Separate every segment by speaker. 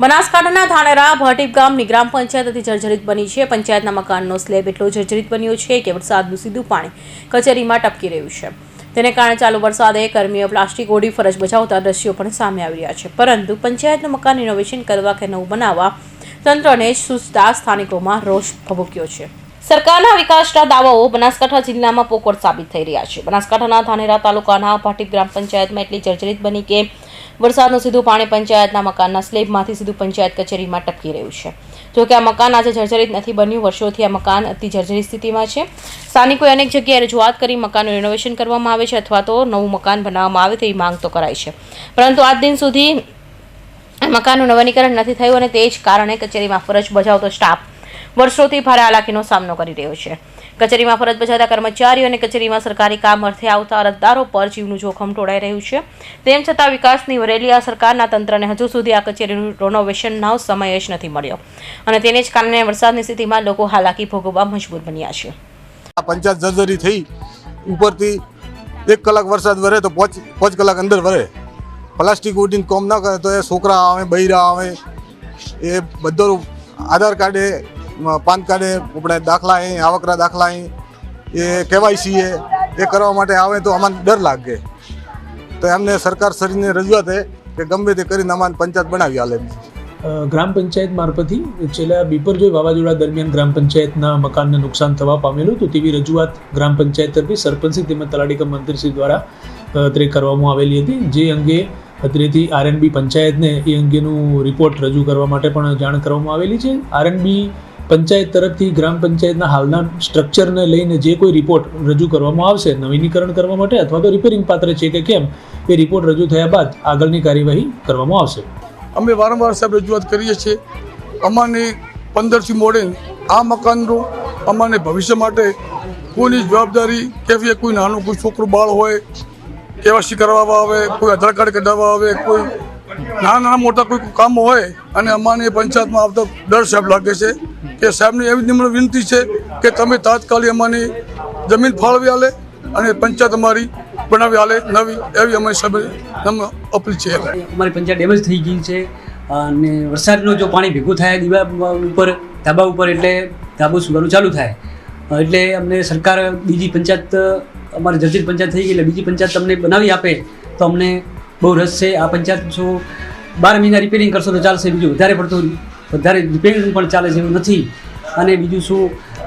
Speaker 1: બનાસકાંઠાના ધાનેરા ભાટીપ ગામની ગ્રામ પંચાયત અતિ જર્જરિત બની છે. પંચાયતના મકાનનો સ્લેબ એટલો જર્જરિત બન્યો છે કે વરસાદનું સીધું પાણી કચેરીમાં ટપકી રહ્યું છે. તેને કારણે ચાલુ વરસાદે કર્મીઓ પ્લાસ્ટિક ઓડી, ફરજ બજાવતા દ્રશ્યો પણ સામે આવી રહ્યા છે. પરંતુ પંચાયતનું મકાન રિનોવેશન કરવા કે નવું બનાવવા તંત્રને સૂચતા સ્થાનિકોમાં રોષ ભભૂક્યો છે. સરકારના વિકાસના દાવાઓ બનાસકાંઠા જિલ્લામાં પોકળ સાબિત થઈ રહ્યા છે. બનાસકાંઠાના ધાનેરા તાલુકાના ભાટીપ ગ્રામ પંચાયતમાં એટલી જર્જરિત બની કે વરસાદનું સીધું પાણી પંચાયતના મકાનના સ્લેબમાંથી સીધું પંચાયત કચેરીમાં ટપકી રહ્યું છે. જોકે આ મકાન આજે જર્જરિત નથી બન્યું, વર્ષોથી આ મકાન અતિ જર્જરિત સ્થિતિમાં છે. સ્થાનિકોએ અનેક જગ્યાએ રજૂઆત કરી મકાનનું રિનોવેશન કરવામાં આવે છે અથવા તો નવું મકાન બનાવવામાં આવે તેવી માંગ તો કરાય છે. પરંતુ આજ દિન સુધી મકાનનું નવીનીકરણ નથી થયું અને તે જ કારણે કચેરીમાં ફરજ બજાવતો સ્ટાફ વર્ષોથી ભારે હાલાકીનો સામનો કરી રહ્યો છે. કચેરીમાં ફરજ બજાવતા કર્મચારીઓ અને કચેરીમાં સરકારી કામ અર્થે આવતા અરજદારો પર જીવનું જોખમ ટોળાઈ રહ્યું છે. તેમ છતાં વિકાસની વરેલી આ સરકારના તંત્રને હજુ સુધી આ કચેરીનું રિનોવેશનનો સમય જ નથી મળ્યો. અને તેને જ કારણે વરસાદની સ્થિતિમાં લોકો હાલાકી ભોગવવા મજબૂર બન્યા છે.
Speaker 2: પંચાયત જર્જરી થઈ, ઉપરથી એક કલાક વરસાદ વરે તો પાંચ પાંચ કલાક અંદર વરે. પ્લાસ્ટિક ઉડીને કોમ ના કરે તો એ છોકરા આવે, બૈરા આવે, એ બધો આધાર કાર્ડે પાન કાર્ડે આપણે દાખલા અહીં, આવકના દાખલા અહીં, એ કેવાયસી એ એ કરવા માટે આવે તો અમને ડર લાગે. તો એમને સરકાર શરીરની રજૂઆત કે ગમે તે કરીને અમાન પંચાયત બનાવી હાલે
Speaker 3: ગ્રામ પંચાયત મારફતથી છેલ્લા બિપરજોય વાવાઝોડા દરમિયાન ગ્રામ પંચાયતના મકાનને નુકસાન થવા પામેલું હતું તેવી રજૂઆત ગ્રામ પંચાયત તરફી સરપંચશ્રી તેમજ તલાટી કમ મંત્રીશ્રી દ્વારા અત્રે કરવામાં આવેલી હતી. જે અંગે અત્રેથી આરએનબી પંચાયતને એ અંગેનું રિપોર્ટ રજૂ કરવા માટે પણ જાણ કરવામાં આવેલી છે. આરએનબી પંચાયત તરફથી ગ્રામ પંચાયતના હાલના સ્ટ્રક્ચરને લઈને જે કોઈ રિપોર્ટ રજૂ કરવામાં આવશે, નવીનીકરણ કરવા માટે અથવા તો રિપેરિંગ પાત્ર છે કે કેમ, એ રિપોર્ટ રજૂ થયા બાદ આગળની કાર્યવાહી કરવામાં આવશે.
Speaker 4: અમે વારંવાર સાહેબ રજૂઆત કરીએ છીએ, અમાને પંદરથી મોડે આ મકાનનું અમાને ભવિષ્ય માટે કોઈની જવાબદારી કેવી કોઈ નાનું કોઈ છોકરું બાળ હોય કેવાસી કરાવવા આવે, કોઈ આધાર કાર્ડ કઢાવવા આવે, કોઈ નાના નાના મોટા કોઈ કામ હોય, અને અમાને પંચાયતમાં આવતા ડર સાહેબ લાગે છે. કે સાહેબની એવી નિમ્ન વિનંતી છે કે તમે તાત્કાલિક અમારી જમીન ફાળવી આલે અને પંચાયત અમારી બનાવી આલે નવી એવી સાહેબ નમ્ર અપીલ છે
Speaker 5: અમારી પંચાયત ડેમેજ થઈ ગઈ છે, અને વરસાદનું જો પાણી ભેગું થાય દીવા ઉપર, ધાબા ઉપર એટલે ધાબો સુવાનું ચાલુ થાય. એટલે અમને સરકાર બીજી પંચાયત, અમારી જર્જરિત પંચાયત થઈ ગઈ એટલે બીજી પંચાયત તમને બનાવી આપે તો અમને બહુ રસ છે. આ પંચાયત જો બાર મહિના રિપેરિંગ કરશો તો ચાલશે, બીજું વધારે પડતું વધારે રિપેરિંગ પણ ચાલે છે એવું નથી. અને બીજું શું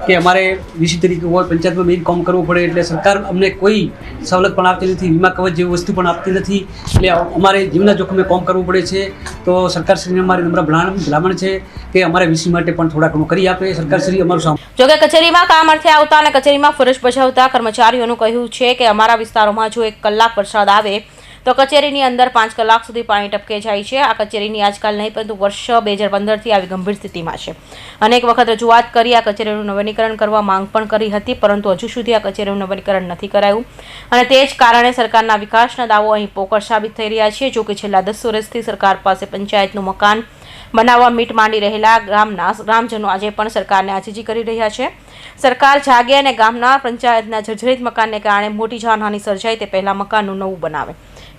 Speaker 5: કે અમારે વીસી તરીકે હોય, પંચાયતમાં મેઇન કામ કરવું પડે એટલે સરકાર અમને કોઈ સવલત પણ આપતી નથી, વીમા કવચ જેવી વસ્તુ પણ આપતી નથી. એટલે અમારે જીવના જોખમે કામ કરવું પડે છે, તો સરકારશ્રીને અમારી નમ્ર ભલામણ છે કે અમારે વીસી માટે પણ થોડા ઘણું કરી આપે. સરકારશ્રી અમારું સામ
Speaker 1: જોકે કચેરીમાં કામ અર્થે આવતા અને કચેરીમાં ફરજ બજાવતા કર્મચારીઓનું કહ્યું છે કે અમારા વિસ્તારોમાં જો એક કલાક વરસાદ આવે તો કચેરીની અંદર પાંચ કલાક સુધી પાણી ટપકે જાય છે. આ કચેરીની આજકાલ નહીં, પરંતુ વર્ષ બે હજાર પંદરથી આવી ગંભીર સ્થિતિમાં છે. અનેક વખત રજૂઆત કરી આ કચેરીનું નવીનીકરણ કરવા માંગ પણ કરી હતી, પરંતુ હજુ સુધી આ કચેરીનું નવીનીકરણ નથી કરાયું. અને તે જ કારણે સરકારના વિકાસના દાવો અહીં પોકળ સાબિત થઈ રહ્યા છે. જો કે છેલ્લા દસ વર્ષથી સરકાર પાસે પંચાયતનું મકાન બનાવવા મીટ માંડી રહેલા ગામના ગ્રામજનો આજે પણ સરકારને આજીજી કરી રહ્યા છે. સરકાર જાગે અને ગામના પંચાયતના જર્જરિત મકાનને કારણે મોટી જાનહાની સર્જાય તે પહેલાં મકાનનું નવું બનાવે.